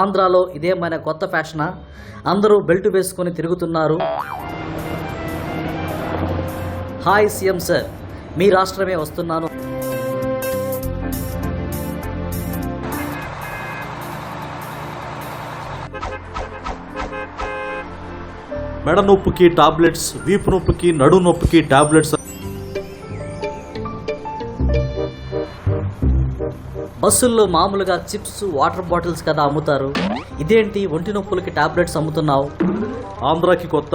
ఆంధ్రాలో ఇదేమైనా కొత్త ఫ్యాషనా? అందరూ బెల్ట్ వేసుకొని తిరుగుతున్నారు. హాయ్ సీఎం సార్ మీ రాష్ట్రమే వస్తున్నాను. మెడ నొప్పికి టాబ్లెట్స్ వీపు నొప్పికి నడు నొప్పికి టాబ్లెట్స్ బస్సుల్లో మామూలుగా చిప్స్ వాటర్ బాటిల్స్ కదా అమ్ముతారు. ఇదేంటి ఒంటి నొప్పులకి టాబ్లెట్స్ అమ్ముతున్నావు? ఆంధ్రాకి కొత్త.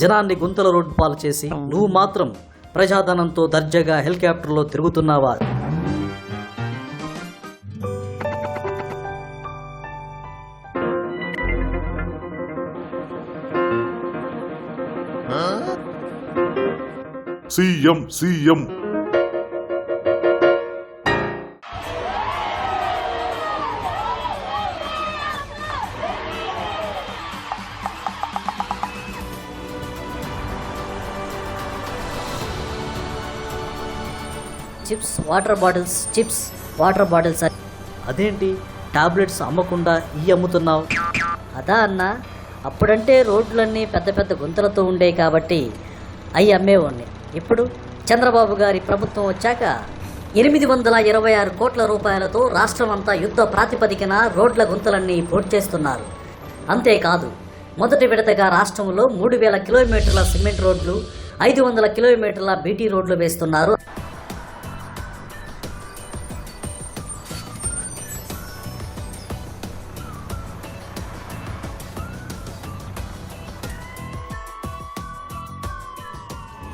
జనాన్ని గుంతల రోడ్డు పాలు చేసి నువ్వు మాత్రం ప్రజాధనంతో దర్జాగా హెలికాప్టర్లో తిరుగుతున్నావా? CM CM. Chips water bottles chips water bottles అదేంటి? టాబ్లెట్స్ అమ్మకుండా ఈ అమ్ముతున్నావు? అదా అన్న. అప్పుడంటే రోడ్లన్నీ పెద్ద పెద్ద గుంతలతో ఉండేవి కాబట్టి అవి అమ్మేవాడిని. ఇప్పుడు చంద్రబాబు గారి ప్రభుత్వం వచ్చాక ఎనిమిది వందల ఇరవై ఆరు కోట్ల రూపాయలతో రాష్ట్రం అంతా యుద్ధ ప్రాతిపదికన రోడ్ల గుంతలన్నీ పూర్తి చేస్తున్నారు. అంతేకాదు మొదటి విడతగా రాష్ట్రంలో మూడు వేల కిలోమీటర్ల సిమెంట్ రోడ్లు ఐదు వందల కిలోమీటర్ల బీటీ రోడ్లు వేస్తున్నారు.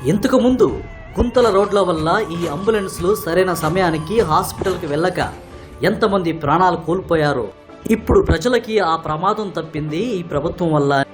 ఇంతకుముందు గుంతల రోడ్ల వల్ల ఈ అంబులెన్స్లు సరైన సమయానికి హాస్పిటల్కి వెళ్ళక ఎంతమంది ప్రాణాలు కోల్పోయారో. ఇప్పుడు ప్రజలకి ఆ ప్రమాదం తప్పింది ఈ ప్రభుత్వం వల్ల.